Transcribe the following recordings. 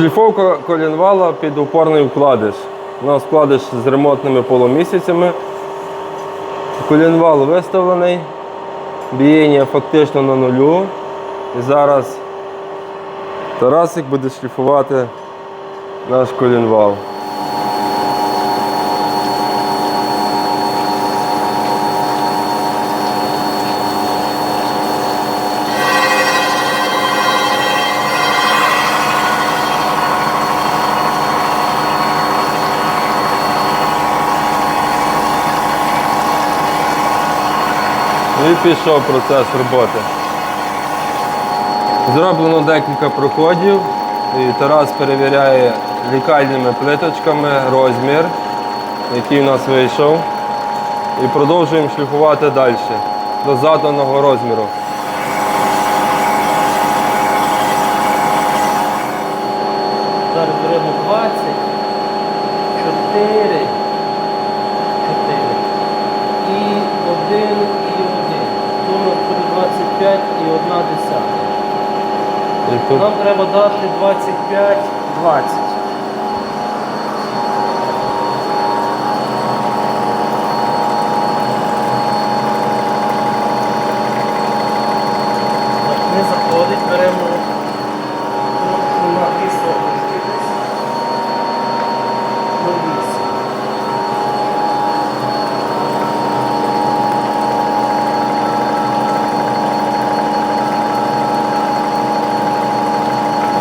Шліфовка колінвала під упорний вкладиш. У нас вкладиш з ремонтними полумісяцями. Колінвал виставлений, бієння фактично на нулю. І зараз Тарасик буде шліфувати наш колінвал. І пішов процес роботи. Зроблено декілька проходів. І Тарас перевіряє лікальними плиточками розмір, який у нас вийшов. І продовжуємо шліфувати далі до заданого розміру. Зараз беремо 20, 4, 4. І 1, і 1. Сумма буде 25 і 1 десята. Нам треба дати 25,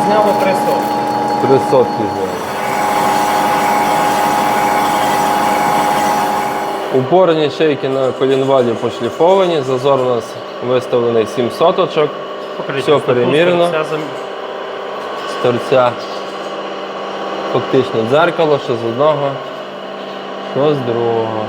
Зняло три сотки. три сотки зняли. Упорні шейки на колінвалі пошліфовані. Зазор у нас виставлений 7 соточок. Все перемірено. З торця фактично дзеркало, що з одного, що з другого.